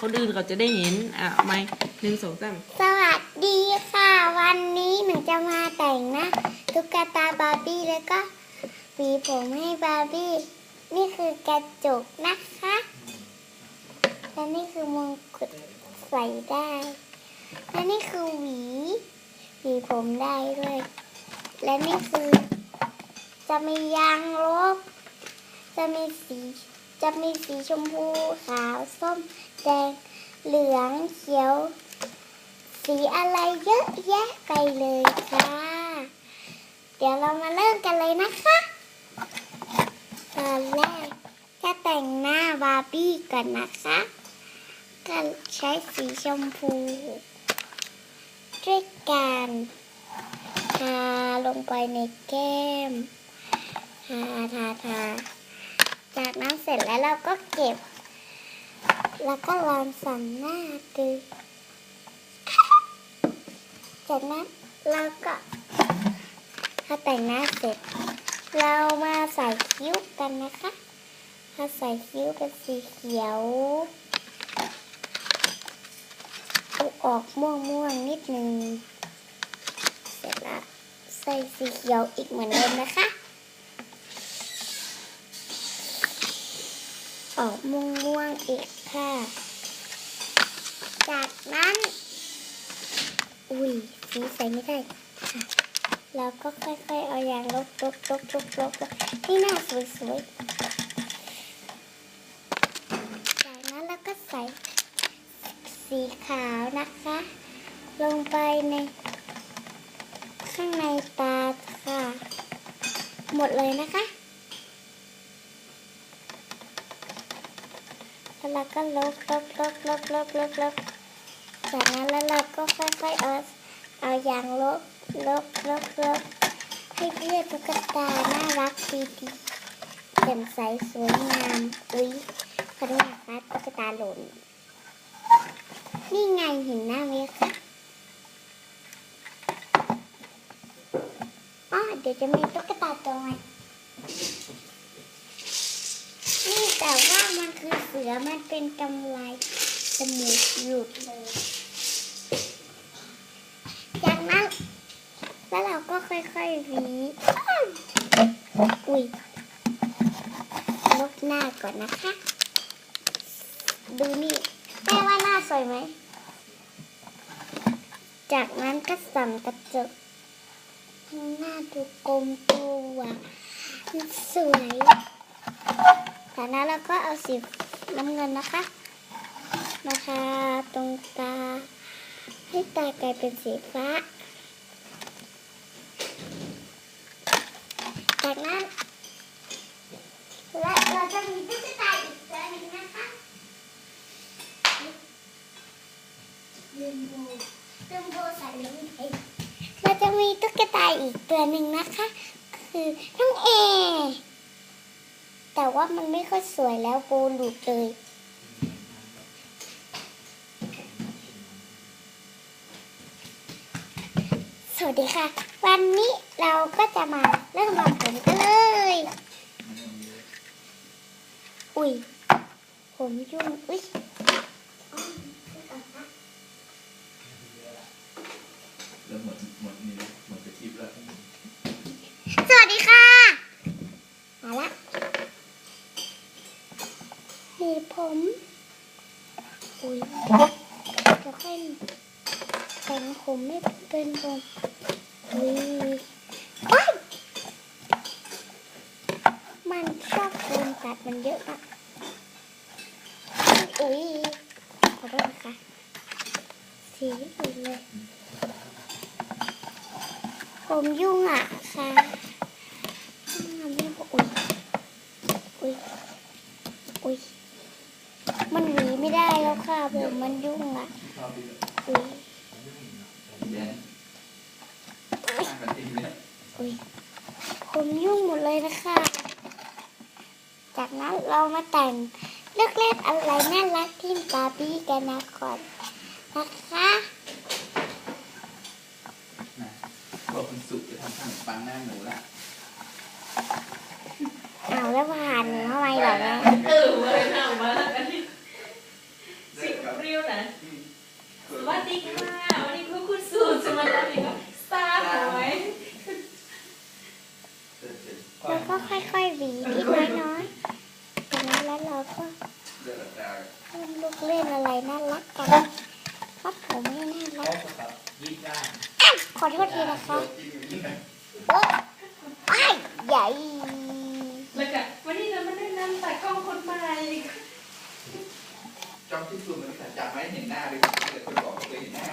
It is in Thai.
คนอื่นเขาจะได้เห็น อะเอาไหมหนึ่งสองสามสวัสดีค่ะ วันนี้หนูจะมาแต่งหนะตุ๊กตาบาร์บี้แล้วก็หวีผมให้บาร์บี้ นี่คือกระจกนะคะ และนี่คือมงกุฎใส่ได้ และนี่คือหวีหวีผมได้ด้วย และนี่คือ จะมียางลบจะมีสีจะมีสีชมพูขาวส้ม ดง เหลืองเขียว สีอะไรเยอะแยะไปเลยค่ะ เดี๋ยวเรามาเริ่มกันเลยนะคะ ตอนแรกจะแต่งหน้าบาร์บี้ก่อนนะคะก็ใช้สีชมพูด้วยการทาลงไปในแก้ม ทาทาทาจากนั้นเสร็จแล้วเราก็เก็บ แล้วก็ลองสันหน้าดูจากนั้นเราก็ถ้าแต่งหน้าเสร็จ เรามาใส่คิ้วกันนะคะถ้าใส่คิ้วเป็นสีเขียวเอาออกม่วงม่วงนิดนึงเสร็จแล้วใส่สีเขียวอีกเหมือนเดิมนะคะ ออกม่วงม่วงอีก ค่ะจากนั้น อุ้ยสีใส่ไม่ได้ค่ะแล้วก็ค่อยๆเอายางลบลบลบลบลบลบนี่หน้าสวยๆ จากนั้นเราก็ใส่สีขาวนะคะ ลงไปใน ข้างในตาค่ะ หมดเลยนะคะ แล้วเราก็ลบลบลบลบลบลบลบจากนั้นแล้วเราก็ค่อยๆเอาเอายางลบลบลบลบให้เพื่อนตุ๊กตาน่ารักดีดีแจ่มใสสวยงามอุ้ยขอโทษนะคะตุ๊กตาหล่นนี่ไงเห็นหน้าไหมคะอ๋อเดี๋ยวจะมีตุ๊กตาตัวใหม่นี่แต่ว่า มันคือเสือมันเป็นกำไรจมูกหลุดเลยจากนั้นแล้วเราก็ค่อยๆหวีอุ้ยลบหน้าก่อนนะคะ ดูนี่แม่ว่าหน้าสวยไหม จากนั้นก็ส่องกระจกหน้าดูกลมตัวสวยจากนั้นเราก็เอาสี น้ำเงินนะคะ มาทาตรงตา ให้ตากลายเป็นสีฟ้า จากนั้น และเราจะมีตุ๊กตาอีกตัวหนึ่งนะคะเรนโบว์เรนโบว์ใส่ลงไปเราจะมีตุ๊กตาอีกตัวหนึ่งนะคะ คือน้องเอ แต่ว่ามันไม่ค่อยสวยแล้วโบหลุดเลย สวัสดีค่ะ วันนี้เราก็จะมาเริ่มทำผมกันเลย อุ้ย ผมยุ่งอุ้ยแล้วหมหมดนี่หมดไปคลิปแล้ว สวัสดีค่ะ มาละมีผม อุ้ยเดี๋ยวค่อยแต่งผมไม่เป็นผมอุ้ยโอ๊ยมันชอบโดนตัดมันเยอะอะอุ้ยขอโทษนะคะสีอื่นเลย ผมยุ่งอะค่ะทำให้ผมอุ้ยอุ้ยอุ้ยมันหวีไม่ได้แล้วค่ะ ผมมันยุ่งอะชอบดีอุ้ยแดงข้างกันตีเนี่ยอุ้ยผมยุ่งหมดเลยนะคะ จากนั้นเรามาแต่งเลือกเล่นอะไรน่ารักที่บาร์บี้กันนะก่อนนะคะนะบอกคุณสุจะทำขนมปังหน้าหนูละเอาแล้วผ่านหนูทำไมเหรอแม่เออมาเลยทำมาแล้วกัน เลิกก ครับ เรียวนะ อืม สวัสดีค่ะวันนี้คุณคุณสูตรจะมาทำอีกแล้วสตาร์หอย เสร็จเสร็จ แล้วก็ค่อยๆหวีที่น้อยๆจากนั้นแล้วเราก็เล่นลูกเล่นอะไรน่ารักกันพัดผมให้น่ารักครับยี่สิบได้ขอโทษทีนะคะโอ๊ยไอ้ใหญ่แล้วก็วันนี้เราไมาแนะนำตากล้องคนใหม่จ้องที่สุดมันจับไม้เห็นหน้าเลยเกิดคนบอกว่าเคยเห็นหน้า